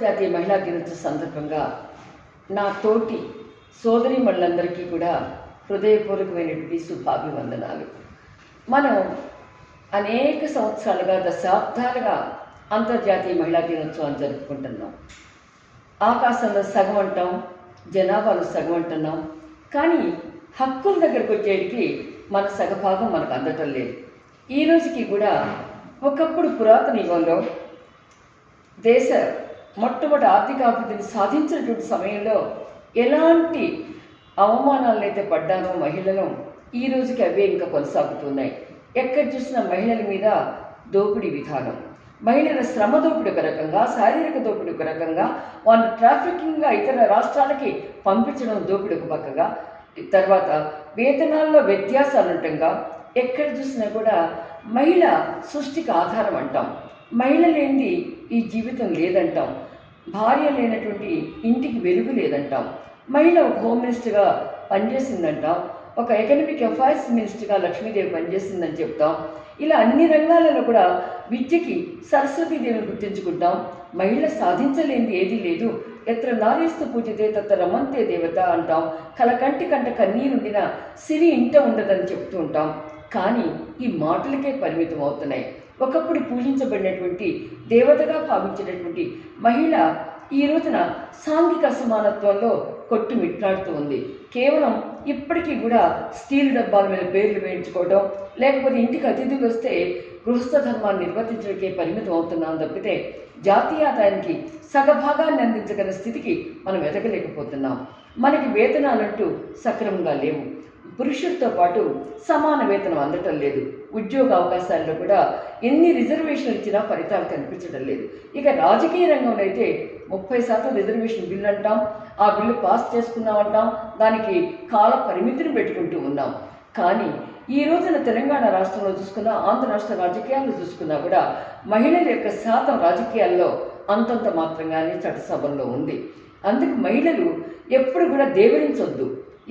అంతర్జాతీయ మహిళా దినోత్సవ సందర్భంగా నా తోటి సోదరిమణులందరికీ కూడా హృదయపూర్వకమైనటువంటి శుభాభివందనాలు. మనం అనేక సంవత్సరాలుగా దశాబ్దాలుగా అంతర్జాతీయ మహిళా దినోత్సవం జరుపుకుంటున్నాం. ఆకాశంలో సగం అంటాం జనాభాలో సగం అంటున్నాం. కానీ హక్కుల దగ్గరకు వచ్చేటికి మన సగభాగం మనకు అందటం లేదు. ఈ రోజుకి కూడా ఒకప్పుడు పురాతన యుగంలో దేశ మొట్టమొదటి ఆర్థిక అభివృద్ధిని సాధించినటువంటి సమయంలో ఎలాంటి అవమానాలను అయితే పడ్డానో మహిళలు ఈ రోజుకి అవే ఇంకా కొనసాగుతున్నాయి. ఎక్కడ చూసినా మహిళల మీద దోపిడీ విధానం. మహిళల శ్రమ దోపిడీ ఒక రకంగా శారీరక దోపిడీ ఒక రకంగా వాళ్ళు ట్రాఫికింగ్గా ఇతర రాష్ట్రాలకి పంపించడం దోపిడీ ఒక పక్కగా. తర్వాత వేతనాల్లో వ్యత్యాసాలు ఉండటంగా ఎక్కడ చూసినా కూడా మహిళ సృష్టికి ఆధారం అంటాం. మహిళ లేనిది ఈ జీవితం లేదంటాం. భార్య లేనటువంటి ఇంటికి వెలుగు లేదంటాం. మహిళ ఒక హోమ్ మినిస్టర్గా పనిచేసిందంటాం. ఒక ఎకనమిక్ అఫైర్స్ మినిస్టర్గా లక్ష్మీదేవి పనిచేసిందని చెప్తాం. ఇలా అన్ని రంగాలలో కూడా విద్యకి సరస్వతీదేవిని గుర్తించుకుంటాం. మహిళ సాధించలేనిది ఏదీ లేదు. ఎత్ర నారీస్తు పూజితే తత్ర రమంతే దేవత అంటాం. కలకంటి కంట కన్నీరుండిన సిరి ఇంట ఉండదని చెప్తూ ఉంటాం. కానీ ఈ మాటలకే పరిమితం అవుతున్నాయి. ఒకప్పుడు పూజించబడినటువంటి దేవతగా భావించినటువంటి మహిళ ఈ రోజున సాంఘిక అసమానత్వంలో కొట్టుమిట్లాడుతూ ఉంది. కేవలం ఇప్పటికీ కూడా స్టీల్ డబ్బాల మీద పేర్లు వేయించుకోవడం లేకపోతే ఇంటికి అతిథులు వస్తే గృహస్థ ధర్మాన్ని నిర్వర్తించడానికే పరిమితం అవుతున్నాం తప్పితే జాతీయ ఆదాయానికి సగభాగాన్ని అందించగల స్థితికి మనం ఎదగలేకపోతున్నాం. మనకి వేతనాలంటూ సక్రమంగా లేవు. పురుషులతో పాటు సమాన వేతనం అందటం లేదు. ఉద్యోగ అవకాశాల్లో కూడా ఎన్ని రిజర్వేషన్లు ఇచ్చినా ఫలితాలు కనిపించడం లేదు. ఇక రాజకీయ రంగంలో అయితే ముప్పై శాతం రిజర్వేషన్ బిల్లు అంటాం ఆ బిల్లు పాస్ చేసుకున్నామంటాం దానికి కాల పరిమితిని పెట్టుకుంటూ ఉన్నాం. కానీ ఈ రోజున తెలంగాణ రాష్ట్రంలో చూసుకున్నా ఆంధ్ర రాష్ట్ర రాజకీయాల్లో చూసుకున్నా కూడా మహిళల యొక్క శాతం రాజకీయాల్లో అంతంత మాత్రంగానే చట్టసభల్లో ఉంది. అందుకు మహిళలు ఎప్పుడు కూడా దేవరించొద్దు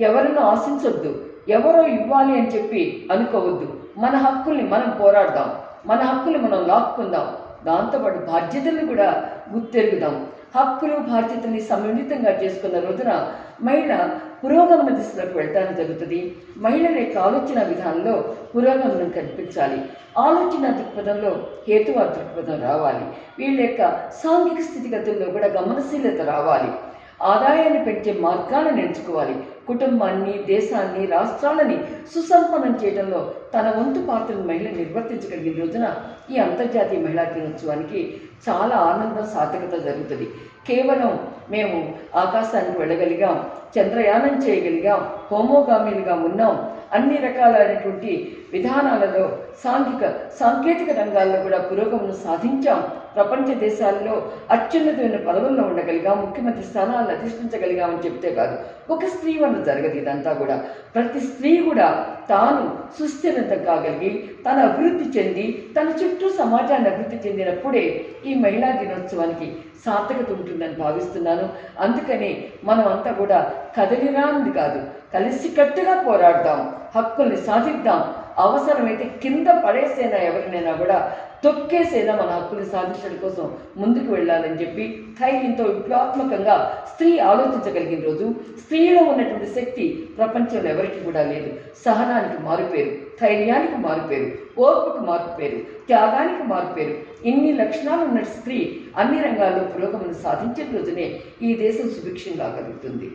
ఎవరినో ఆశించొద్దు. ఎవరో ఇవ్వాలి అని చెప్పి అనుకోవద్దు. మన హక్కుల్ని మనం పోరాడదాం. మన హక్కుల్ని మనం లాక్కుందాం. దాంతోపాటు బాధ్యతల్ని కూడా గుర్తెరుగుదాం. హక్కులు బాధ్యతల్ని సమన్వితంగా చేసుకున్న రోజున మహిళ పురోగమన దిశలోకి వెళ్ళడానికి జరుగుతుంది. మహిళల యొక్క ఆలోచన విధానంలో పురోగమనం కనిపించాలి ఆలోచన దృక్పథంలో హేతువా దృక్పథం రావాలి. వీళ్ళ యొక్క సాంఘిక స్థితిగతుల్లో కూడా గమనశీలత రావాలి. ఆదాయాన్ని పెంచే మార్గాలను ఎంచుకోవాలి కుటుంబాన్ని దేశాన్ని రాష్ట్రాలని సుసంపన్నం చేయడంలో తన వంతు పాత్రను మహిళ నిర్వర్తించగలిగిన రోజున ఈ అంతర్జాతీయ మహిళా దినోత్సవానికి చాలా ఆనందం సార్థకత జరుగుతుంది. కేవలం మేము ఆకాశానికి వెళ్ళగలిగాం చంద్రయానం చేయగలిగాం హోమోగామీలుగా ఉన్నాం. అన్ని రకాలైనటువంటి విధానాలలో సాంఘిక సాంకేతిక రంగాల్లో కూడా పురోగమనం సాధించాం. ప్రపంచ దేశాల్లో అత్యున్నతమైన పదవుల్లో ఉండగలిగాం ముఖ్యమంత్రి స్థానాలను అధిష్ఠించగలిగామని చెప్తే కాదు. ఒక స్త్రీ వల్ల జరగదు ఇదంతా కూడా. ప్రతి స్త్రీ కూడా తాను సుస్థిరత కాగలిగి తను అభివృద్ధి చెంది తన చుట్టూ సమాజాన్ని అభివృద్ధి చెందినప్పుడే ఈ మహిళా దినోత్సవానికి సార్థకత ఉంటుందని భావిస్తున్నాను. అందుకని మనం అంతా కూడా కదలిరాంది కాదు కలిసికట్టుగా పోరాడదాం హక్కుల్ని సాధిద్దాం. అవసరమైతే కింద పడేసేనా ఎవరినైనా కూడా తొక్కేసైనా మన హక్కుల్ని సాధించడం కోసం ముందుకు వెళ్ళాలని చెప్పి ధైర్యంతో విప్లవాత్మకంగా స్త్రీ ఆలోచించగలిగిన రోజు స్త్రీలో ఉన్నటువంటి శక్తి ప్రపంచంలో ఎవరికి కూడా లేదు. సహనానికి మారుపేరు ధైర్యానికి మారుపేరు ఓర్పుకు మారుపేరు త్యాగానికి మారుపేరు. ఇన్ని లక్షణాలు ఉన్న స్త్రీ అన్ని రంగాల్లో పురోగమనం సాధించే రోజునే ఈ దేశం సుభిక్షంగా కలుగుతుంది.